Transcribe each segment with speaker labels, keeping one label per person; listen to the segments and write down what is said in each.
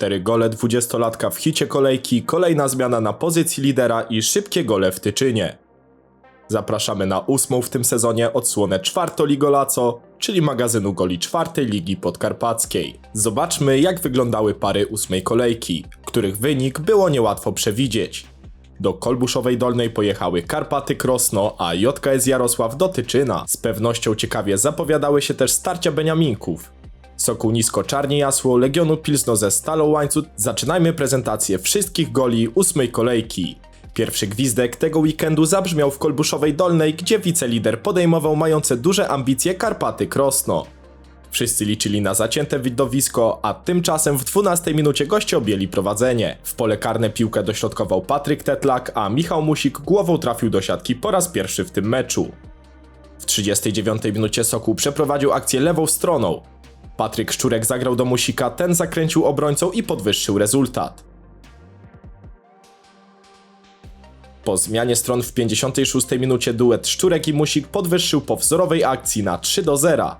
Speaker 1: Cztery gole 20-latka w hicie kolejki, kolejna zmiana na pozycji lidera i szybkie gole w Tyczynie. Zapraszamy na ósmą w tym sezonie odsłonę czwartoligolaco, czyli magazynu goli czwartej ligi podkarpackiej. Zobaczmy jak wyglądały pary ósmej kolejki, których wynik było niełatwo przewidzieć. Do Kolbuszowej Dolnej pojechały Karpaty Krosno, a JKS Jarosław do Tyczyna. Z pewnością ciekawie zapowiadały się też starcia Beniaminków. Sokół Nisko Czarnie Jasło, Legionu Pilsno ze Stalą Łańcut. Zaczynajmy prezentację wszystkich goli ósmej kolejki. Pierwszy gwizdek tego weekendu zabrzmiał w Kolbuszowej Dolnej, gdzie wicelider podejmował mające duże ambicje Karpaty Krosno. Wszyscy liczyli na zacięte widowisko, a tymczasem w 12 minucie goście objęli prowadzenie. W pole karne piłkę dośrodkował Patryk Tetlak, a Michał Musik głową trafił do siatki po raz pierwszy w tym meczu. W 39 minucie Sokół przeprowadził akcję lewą stroną. Patryk Szczurek zagrał do Musika, ten zakręcił obrońcą i podwyższył rezultat. Po zmianie stron w 56 minucie duet Szczurek i Musik podwyższył po wzorowej akcji na 3 do 0.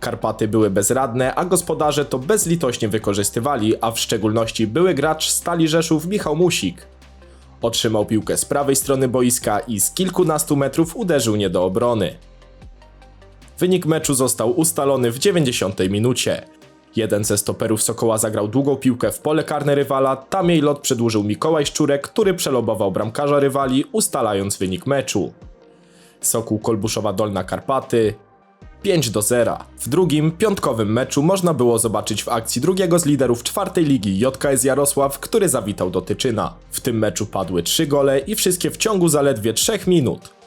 Speaker 1: Karpaty były bezradne, a gospodarze to bezlitośnie wykorzystywali, a w szczególności były gracz Stali Rzeszów Michał Musik. Otrzymał piłkę z prawej strony boiska i z kilkunastu metrów uderzył nie do obrony. Wynik meczu został ustalony w 90 minucie. Jeden ze stoperów Sokoła zagrał długą piłkę w pole karne rywala, tam jej lot przedłużył Mikołaj Szczurek, który przelobował bramkarza rywali, ustalając wynik meczu. Sokół Kolbuszowa Dolna Karpaty 5 do 0. W drugim, piątkowym meczu można było zobaczyć w akcji drugiego z liderów czwartej ligi JKS Jarosław, który zawitał do Tyczyna. W tym meczu padły 3 gole i wszystkie w ciągu zaledwie 3 minut.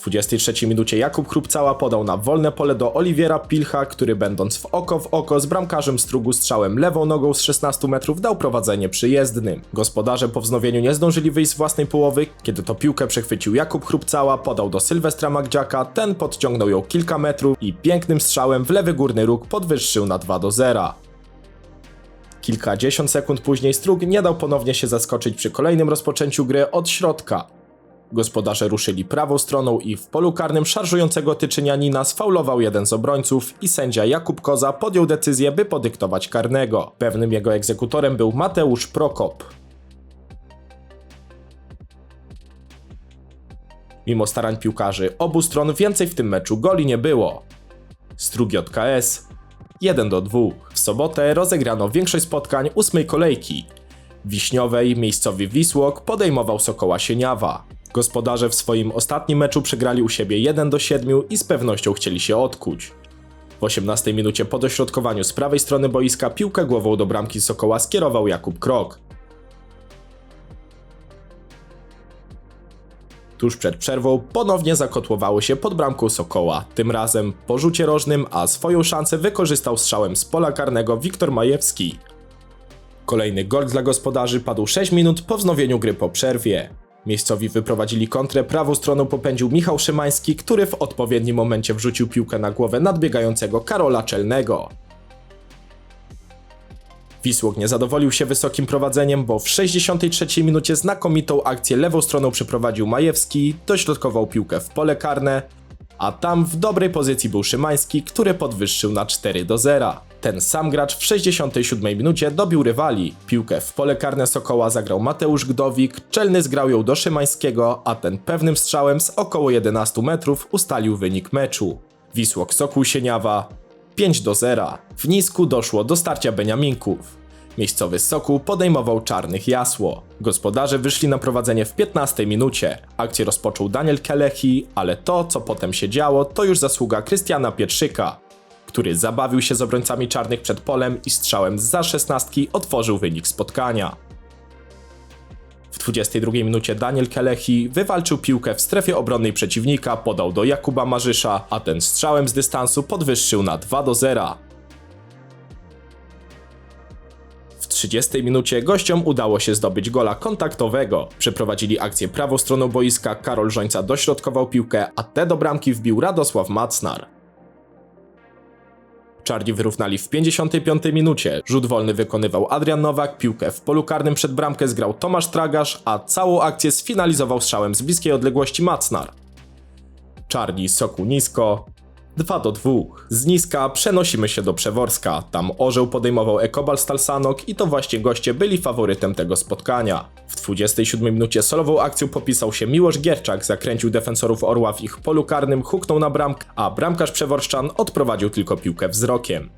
Speaker 1: W 23 minucie Jakub Chrupcała podał na wolne pole do Oliwiera Pilcha, który będąc w oko w oko z bramkarzem strugu strzałem lewą nogą z 16 metrów dał prowadzenie przyjezdnym. Gospodarze po wznowieniu nie zdążyli wyjść z własnej połowy, kiedy to piłkę przechwycił Jakub Chrupcała, podał do Sylwestra Magdziaka, ten podciągnął ją kilka metrów i pięknym strzałem w lewy górny róg podwyższył na 2 do 0. Kilkadziesiąt sekund później Strug nie dał ponownie się zaskoczyć przy kolejnym rozpoczęciu gry od środka. Gospodarze ruszyli prawą stroną i w polu karnym szarżującego Tyczynianina sfaulował jeden z obrońców i sędzia Jakub Koza podjął decyzję, by podyktować karnego. Pewnym jego egzekutorem był Mateusz Prokop. Mimo starań piłkarzy obu stron więcej w tym meczu goli nie było. Strug JKS 1 do 2. W sobotę rozegrano większość spotkań ósmej kolejki. Wiśniowej miejscowy Wisłok podejmował Sokoła Sieniawa. Gospodarze w swoim ostatnim meczu przegrali u siebie 1 do 7 i z pewnością chcieli się odkuć. W 18 minucie po dośrodkowaniu z prawej strony boiska piłkę głową do bramki Sokoła skierował Jakub Krok. Tuż przed przerwą ponownie zakotłowało się pod bramką Sokoła, tym razem po rzucie rożnym, a swoją szansę wykorzystał strzałem z pola karnego Wiktor Majewski. Kolejny gol dla gospodarzy padł 6 minut po wznowieniu gry po przerwie. Miejscowi wyprowadzili kontrę, prawą stroną popędził Michał Szymański, który w odpowiednim momencie wrzucił piłkę na głowę nadbiegającego Karola Czelnego. Wisłok nie zadowolił się wysokim prowadzeniem, bo w 63 minucie znakomitą akcję lewą stroną przeprowadził Majewski, dośrodkował piłkę w pole karne, a tam w dobrej pozycji był Szymański, który podwyższył na 4 do 0. Ten sam gracz w 67 minucie dobił rywali. Piłkę w pole karne Sokoła zagrał Mateusz Gdowik, Czelny zgrał ją do Szymańskiego, a ten pewnym strzałem z około 11 metrów ustalił wynik meczu. Wisłok Sokół Sieniawa 5 do 0. W Nisku doszło do starcia Beniaminków. Miejscowy Sokół podejmował czarnych jasło. Gospodarze wyszli na prowadzenie w 15 minucie. Akcję rozpoczął Daniel Kelechi, ale to, co potem się działo, to już zasługa Krystiana Pietrzyka, który zabawił się z obrońcami czarnych przed polem i strzałem za szesnastki otworzył wynik spotkania. W 22 minucie Daniel Kelechi wywalczył piłkę w strefie obronnej przeciwnika, podał do Jakuba Marzysza, a ten strzałem z dystansu podwyższył na 2 do 0. W 30 minucie gościom udało się zdobyć gola kontaktowego. Przeprowadzili akcję prawą stroną boiska, Karol Żońca dośrodkował piłkę, a te do bramki wbił Radosław Macnar. Czarni wyrównali w 55 minucie. Rzut wolny wykonywał Adrian Nowak, piłkę w polu karnym przed bramkę zgrał Tomasz Tragasz, a całą akcję sfinalizował strzałem z bliskiej odległości Macnar. Czarni soku nisko 2 do 2. Z niska przenosimy się do Przeworska. Tam orzeł podejmował Ekobal Stalsanok i to właśnie goście byli faworytem tego spotkania. W 27 minucie solową akcją popisał się Miłosz Gierczak, zakręcił defensorów Orła w ich polu karnym, huknął na bramkę, a bramkarz Przeworszczan odprowadził tylko piłkę wzrokiem.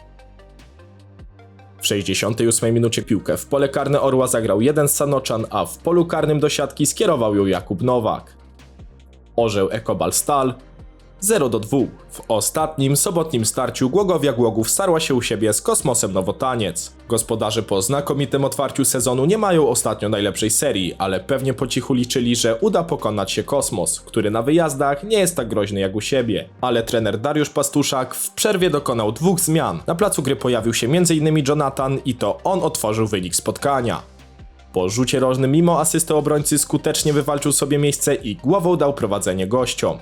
Speaker 1: W 68 minucie piłkę w pole karne Orła zagrał jeden z Sanoczan, a w polu karnym do siatki skierował ją Jakub Nowak. Orzeł Ekobal Stal 0 do 2. W ostatnim, sobotnim starciu Głogowia Głogów starła się u siebie z Kosmosem Nowotaniec. Gospodarze po znakomitym otwarciu sezonu nie mają ostatnio najlepszej serii, ale pewnie po cichu liczyli, że uda pokonać się Kosmos, który na wyjazdach nie jest tak groźny jak u siebie. Ale trener Dariusz Pastuszak w przerwie dokonał dwóch zmian. Na placu gry pojawił się m.in. Jonathan i to on otworzył wynik spotkania. Po rzucie rożnym mimo asysty obrońcy skutecznie wywalczył sobie miejsce i głową dał prowadzenie gościom.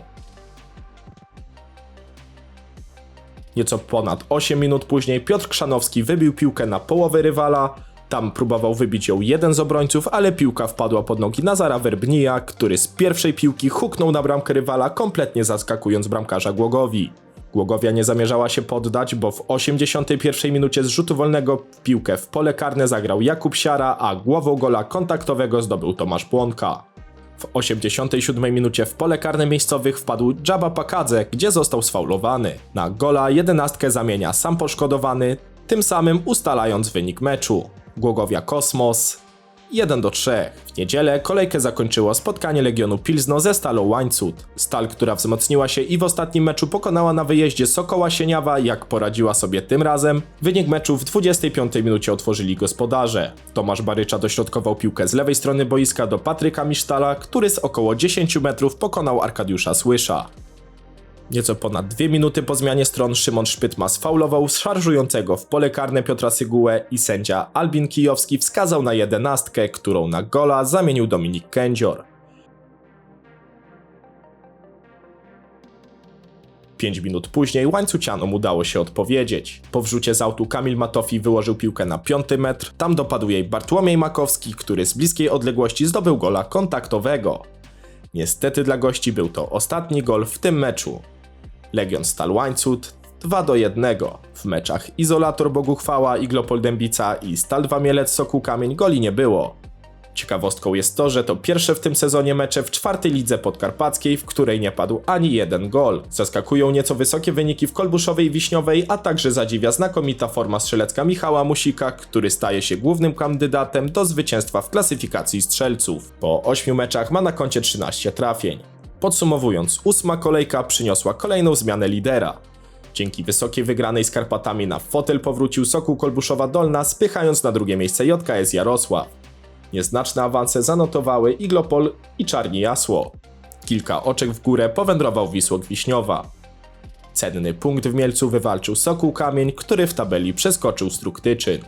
Speaker 1: Nieco ponad 8 minut później Piotr Krzanowski wybił piłkę na połowę rywala. Tam próbował wybić ją jeden z obrońców, ale piłka wpadła pod nogi Nazara Werbnija, który z pierwszej piłki huknął na bramkę rywala, kompletnie zaskakując bramkarza Głogowi. Głogowia nie zamierzała się poddać, bo w 81 minucie z rzutu wolnego piłkę w pole karne zagrał Jakub Siara, a głową gola kontaktowego zdobył Tomasz Płonka. W 87 minucie w pole karne miejscowych wpadł Jabba Pakadze, gdzie został sfaulowany. Na gola jedenastkę zamienia sam poszkodowany, tym samym ustalając wynik meczu. Głogowia Kosmos 1 do 3. W niedzielę kolejkę zakończyło spotkanie Legionu Pilzno ze Stalą Łańcut. Stal, która wzmocniła się i w ostatnim meczu pokonała na wyjeździe Sokoła Sieniawa, jak poradziła sobie tym razem. Wynik meczu w 25 minucie otworzyli gospodarze. Tomasz Barycza dośrodkował piłkę z lewej strony boiska do Patryka Misztala, który z około 10 metrów pokonał Arkadiusza Słysza. Nieco ponad dwie minuty po zmianie stron Szymon Szpytma sfaulował szarżującego w pole karne Piotra Sygułę i sędzia Albin Kijowski wskazał na jedenastkę, którą na gola zamienił Dominik Kędzior. 5 minut później łańcucianom udało się odpowiedzieć. Po wrzucie z autu Kamil Matofi wyłożył piłkę na 5 metr, tam dopadł jej Bartłomiej Makowski, który z bliskiej odległości zdobył gola kontaktowego. Niestety dla gości był to ostatni gol w tym meczu. Legion Stal Łańcut 2 do 1. W meczach Izolator Boguchwała, Iglopol Dębica i Stal 2 Mielec Sokół Kamień goli nie było. Ciekawostką jest to, że to pierwsze w tym sezonie mecze w czwartej lidze podkarpackiej, w której nie padł ani jeden gol. Zaskakują nieco wysokie wyniki w Kolbuszowej i Wiśniowej, a także zadziwia znakomita forma strzelecka Michała Musika, który staje się głównym kandydatem do zwycięstwa w klasyfikacji strzelców. Po 8 meczach ma na koncie 13 trafień. Podsumowując, ósma kolejka przyniosła kolejną zmianę lidera. Dzięki wysokiej wygranej z Karpatami na fotel powrócił Sokół Kolbuszowa Dolna, spychając na drugie miejsce JKS Jarosław. Nieznaczne awanse zanotowały Iglopol i Czarni Jasło. Kilka oczek w górę powędrował Wisłok Wiśniowa. Cenny punkt w Mielcu wywalczył Sokół Kamień, który w tabeli przeskoczył Struktyczyn.